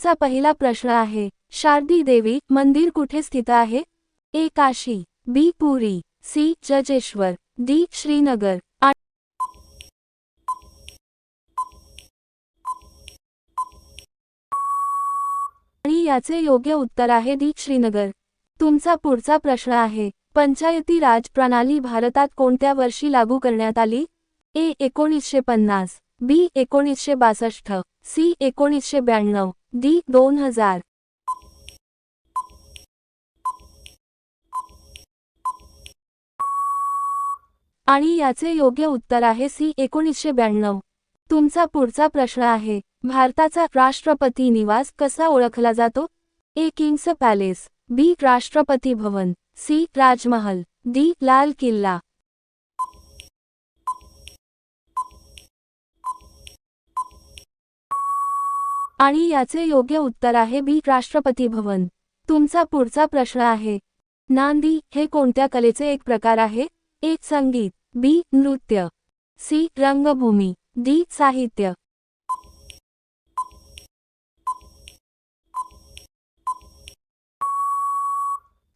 तुमचा पहिला प्रश्न आहे शारदी देवी मंदिर कुठे स्थित आहे? A. Kashi B Puri C Jajeshwar D Srinagar. आणि याचे योग्य उत्तर आहे डी श्रीनगर. तुमचा पुढचा प्रश्न आहे पंचायती राज प्रणाली भारतात कोणत्या वर्षी लागू करण्यात आली? ए. एकोणीसशे पन्नास बी एकोणीसशे बासष्ट सी एकोणीसशे ब्याण्णव. डी दोन हजार. आणि याचे योग्य उत्तर आहे सी एकोणीसशे ब्याण्णव. तुमचा पुढचा प्रश्न आहे भारताचा राष्ट्रपती निवास कसा ओळखला जातो? ए किंग्स पॅलेस बी राष्ट्रपती भवन सी राजमहल डी लाल किल्ला. आणि याचे योग्य उत्तर आहे बी. राष्ट्रपती भवन तुमचा पुढचा प्रश्न आहे. नांदी हे कोणत्या कलेचे एक प्रकार आहे? एक संगीत. बी. नृत्य. सी. रंगभूमी. डी. साहित्य.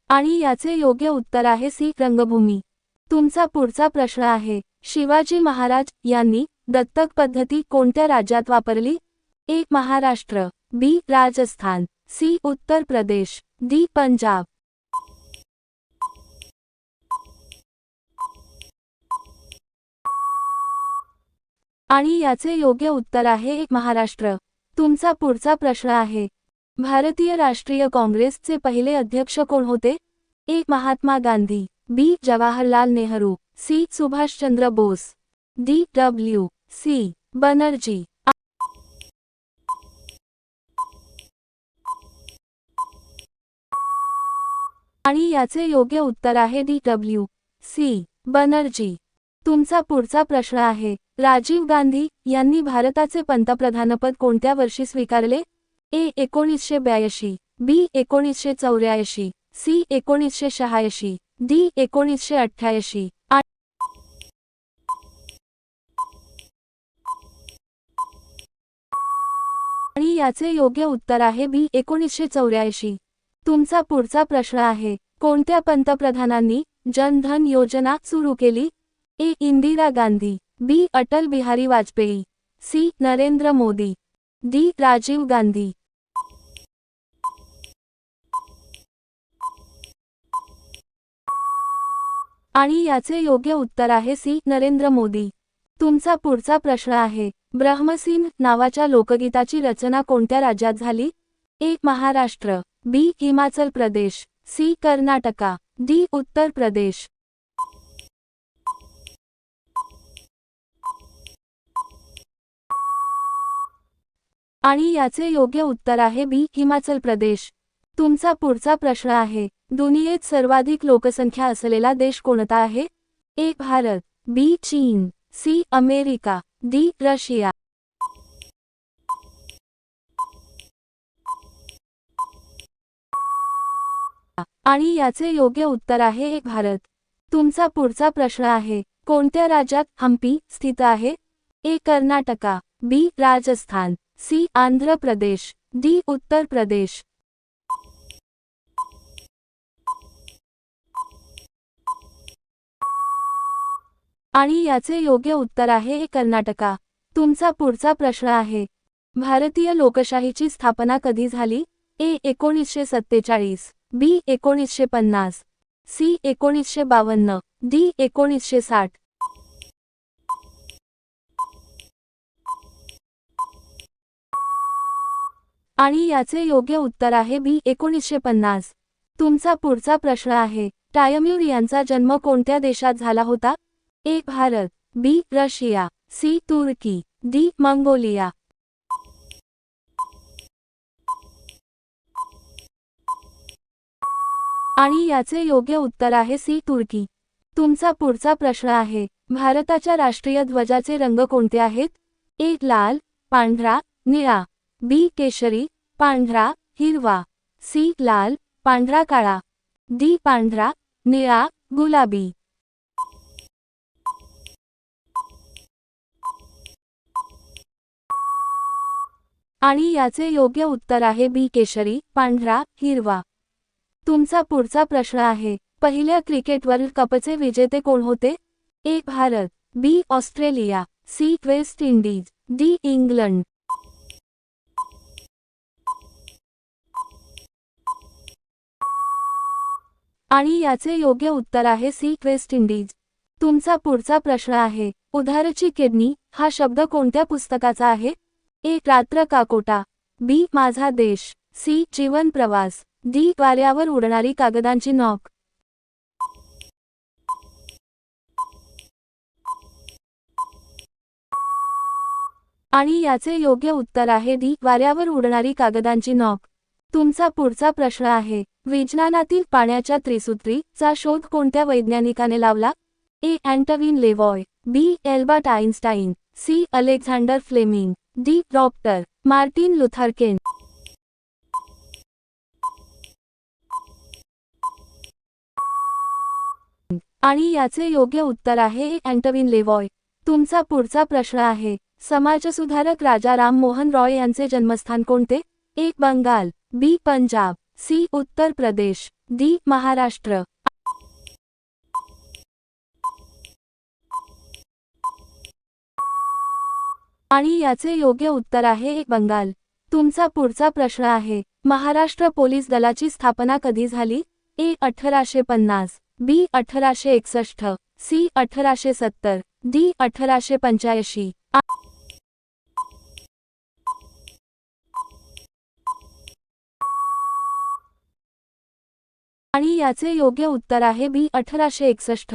आणि याचे योग्य उत्तर आहे सी. रंगभूमी. तुमचा पुढचा प्रश्न आहे. शिवाजी महाराज यांनी दत्तक पद्धती कोणत्या राज्यात वापरली? A Maharashtra B Rajasthan C Uttar Pradesh D Punjab. आणि याचे योग्य उत्तर आहे एक महाराष्ट्र. तुमचा पुढचा प्रश्न आहे भारतीय राष्ट्रीय काँग्रेसचे पहिले अध्यक्ष कोण होते? A Mahatma Gandhi B Jawaharlal Nehru C Subhash Chandra Bose D W C Banerjee. आणि याचे योग्य उत्तर आहे डी डब्ल्यू सी. बनर्जी. तुमचा पुढचा प्रश्न आहे राजीव गांधी यांनी भारताचे पंतप्रधानपद कोणत्या वर्षी स्वीकारले? ए एकोणीसशे ब्याऐंशी बी एकोणीसशे चौऱ्याऐंशी सी एकोणीसशे शहाऐंशी डी एकोणीसशे अठ्ठ्याऐंशी आणि याचे योग्य उत्तर आहे बी एकोणीसशे चौऱ्याऐंशी. तुमचा पुढचा प्रश्न आहे. कोणत्या पंतप्रधानांनी जनधन योजना सुरू केली? A. Indira Gandhi. B. Atal Bihari Vajpayee. C. Narendra Modi. D. Rajiv Gandhi. आणि याचे योग्य उत्तर आहे सी. नरेंद्र मोदी. तुमचा पुढचा प्रश्न आहे. ब्रह्मसिन नावाच्या लोकगीताची रचना कोणत्या राज्यात झाली? A. Maharashtra. B. Himachal Pradesh C. Karnataka D. Uttar Pradesh. आणि याचे योग्य उत्तर आहे बी. हिमाचल प्रदेश. तुमचा पुढचा प्रश्न आहे दुनियेत सर्वाधिक लोकसंख्या असलेला देश कोणता आहे? ए. भारत बी. चीन सी. America D. रशिया. आणि याचे योग्य उत्तर आहे एक भारत. तुमचा पुढचा प्रश्न आहे कोणत्या राज्यात हम्पी स्थित आहे? A Karnataka. B Rajasthan. C Andhra Pradesh. D Uttar Pradesh. आणि याचे योग्य उत्तर आहे हे कर्नाटका. तुमचा पुढचा प्रश्न आहे भारतीय लोकशाहीची स्थापना कधी झाली? ए एकोणीसशे सत्तेचाळीस. बी एकोणीसशे पन्नास सी एकोणीसशे बावन्न डी एकोणीसशे साठ. आणि याचे योग्य उत्तर आहे बी एकोणीसशे पन्नास. तुमचा पुढचा प्रश्न आहे टायम्यूर यांचा जन्म कोणत्या देशात झाला होता? A Bharat B Russia C Turkey D Mongolia. आणि याचे योग्य उत्तर आहे सी तुर्की. तुमचा पुढचा प्रश्न आहे भारताच्या राष्ट्रीय ध्वजाचे रंग कोणते आहेत? ए लाल पांढरा निळा. बी केशरी पांढरा हिरवा. सी लाल पांढरा काळा. डी पांढरा निळा गुलाबी. आणि याचे योग्य उत्तर आहे बी केशरी पांढरा हिरवा. तुमचा पुढचा प्रश्न आहे. पहिल्या क्रिकेट वर्ल्ड कपचे विजेते कोण होते? A. Bharat B. Australia C. West Indies D. England. आणि याचे योग्य उत्तर आहे सी. West Indies. तुमचा पुढचा प्रश्न आहे. उधारची किडनी हा शब्द कोणत्या पुस्तकाचा आहे? ए. रात्र काकोटा बी. माझा देश सी. जीवन प्रवास. डी वाऱ्यावर उडणारी कागदांची नॉक. आणि याचे योग्य उत्तर आहे डी वाऱ्यावर उडणारी कागदांची नॉक. तुमचा पुढचा प्रश्न आहे विज्ञानातील पाण्याच्या त्रिसूत्री चा शोध कोणत्या वैज्ञानिकाने लावला? A. Antoine लेवॉय B. Albert Einstein C. Alexander Fleming D. Doctor Martin Luther King आणि याचे योग्य उत्तर आहे अँटविन लेवॉय तुमचा पुढचा प्रश्न आहे समाजसुधारक राजा राम मोहन रॉय यांचे जन्मस्थान कोणते? एक बंगाल बी. पंजाब सी. उत्तर प्रदेश डी. महाराष्ट्र. आणि याचे योग्य उत्तर आहे एक बंगाल. तुमचा पुढचा प्रश्न आहे महाराष्ट्र पोलीस दलाची स्थापना कधी झाली? ए. अठराशे पन्नास. बी अठराशे एकसष्ट सी अठराशे सत्तर डी अठराशे पंच्याऐंशी. आणि याचे योग्य उत्तर आहे बी अठराशे एकसष्ट.